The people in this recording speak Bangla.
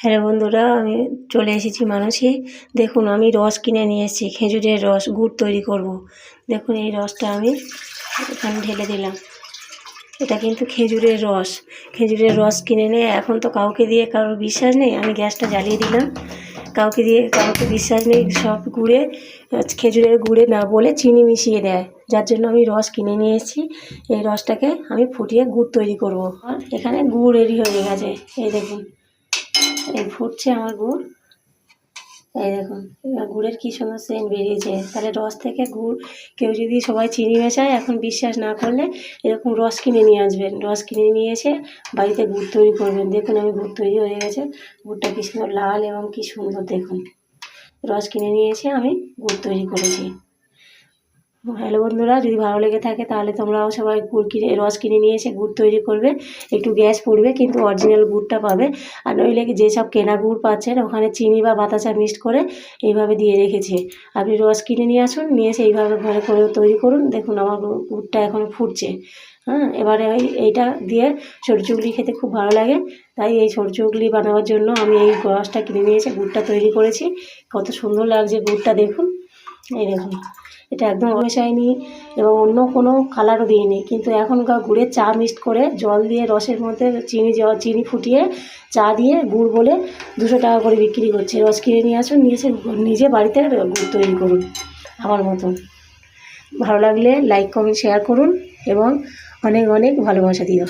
হ্যালো বন্ধুরা, আমি চলে এসেছি মানসী। দেখুন, আমি রস কিনে নিয়ে এসেছি, খেজুরের রস, গুড় তৈরি করব। দেখুন, এই রসটা আমি এখানে ঢেলে দিলাম। এটা কিন্তু খেজুরের রস। খেজুরের রস কিনে নিয়ে, এখন তো কাউকে দিয়ে কারোর বিশ্বাস নেই, আমি গ্যাসটা জ্বালিয়ে দিলাম। কাউকে দিয়ে কাউকে বিশ্বাস নেই, সব গুড়ে, খেজুরের গুড়ে না বলে চিনি মিশিয়ে দেয়। যার জন্য আমি রস কিনে নিয়ে এসেছি। এই রসটাকে আমি ফুটিয়ে গুড় তৈরি করব। আর এখানে গুড় রেডি হয়ে গেছে। এই দেখুন। এই ফুটছে আমার গুড়। এই দেখুন গুড়ের কী সুন্দর সেন্ট বেরিয়েছে। তাহলে রস থেকে গুড়, কেউ যদি সবাই চিনি মেশায়, এখন বিশ্বাস না করলে এরকম রস কিনে নিয়ে আসবেন। রস কিনে নিয়ে এসে বাড়িতে গুড় তৈরি করবেন। দেখুন, আমি গুড় তৈরি হয়ে গেছে। গুড়টা কী সুন্দর লাল এবং কী সুন্দর দেখুন। রস কিনে নিয়ে এসে আমি গুড় তৈরি করেছি। হ্যালো বন্ধুরা, যদি ভালো লেগে থাকে তাহলে তোমরাও সবাই গুড় কিনে, রস কিনে নিয়ে এসে গুড় তৈরি করবে। একটু গ্যাস পড়বে, কিন্তু অরিজিনাল গুড়টা পাবে। আর নইলে যেসব কেনা গুড় পাচ্ছেন, ওখানে চিনি বা বাতাসা মিক্সড করে এইভাবে দিয়ে রেখেছে। আপনি রস কিনে নিয়ে আসুন, নিয়ে এসে এইভাবে ঘরে করে তৈরি করুন। দেখুন আমার গুড়টা এখন ফুটছে। হ্যাঁ এবারে ওই এইটা দিয়ে সরচুগলি খেতে খুব ভালো লাগে। তাই এই সরচুগলি বানাবার জন্য আমি এই রসটা কিনে নিয়ে এসে গুড়টা তৈরি করেছি। কত সুন্দর লাগছে গুড়টা, দেখুন। এই দেখুন, এটা একদম মেশাইনি এবং অন্য কোনো কালারও দিইনি। কিন্তু এখনকার গুড়ের চা মিক্সড করে জল দিয়ে রসের মধ্যে চিনি চিনি ফুটিয়ে চা দিয়ে গুড় বলে দুশো টাকা করে বিক্রি করছে। রস কিনে নিয়ে আসুন, নিয়ে এসে নিজে বাড়িতে গুড় তৈরি করুন আমার মতন। ভালো লাগলে লাইক কমেন্ট শেয়ার করুন এবং অনেক অনেক ভালোবাসা দিও।